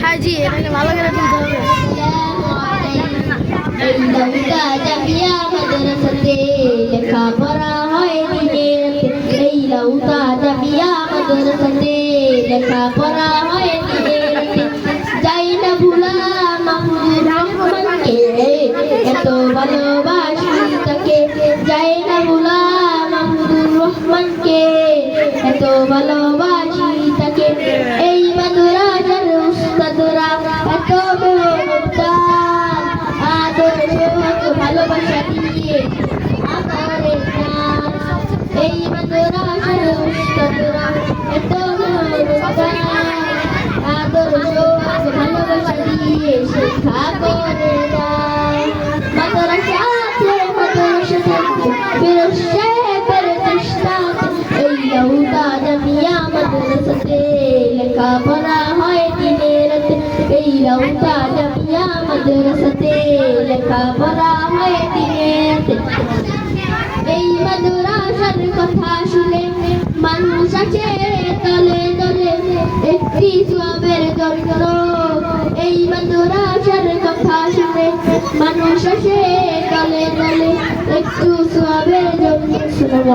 হ্যাঁ জি এটাকে ভালো করে তুলতে হবে। লেখাপড়া হয় দিনের এই লৌকা জামিয়া মাদ্রাসাতে ভালোবাসি তাকে যাই না ভুলা মাহমুদুর রহমানকে, এত ভালোবাসি ভালোবাসা দিয়ে প্রাণ এই মাদ্রাসার উস্তাদরা এত আদর ভালোবাসা দিয়ে শিক্ষা করে মাদ্রাসাতে লেখাপড়া হয় দিনে রাতে। এই লৌকা জামিয়া মাদ্রাসাতে দিনে রাতে এই মাদ্রাসার কথা শুনে মানুষ আছে তলে তলে। একটি সবের জন্য এই মাদ্রাসার কথা শুনে মানুষ আছে তলে তলে। একটু সবের জন্য শুনব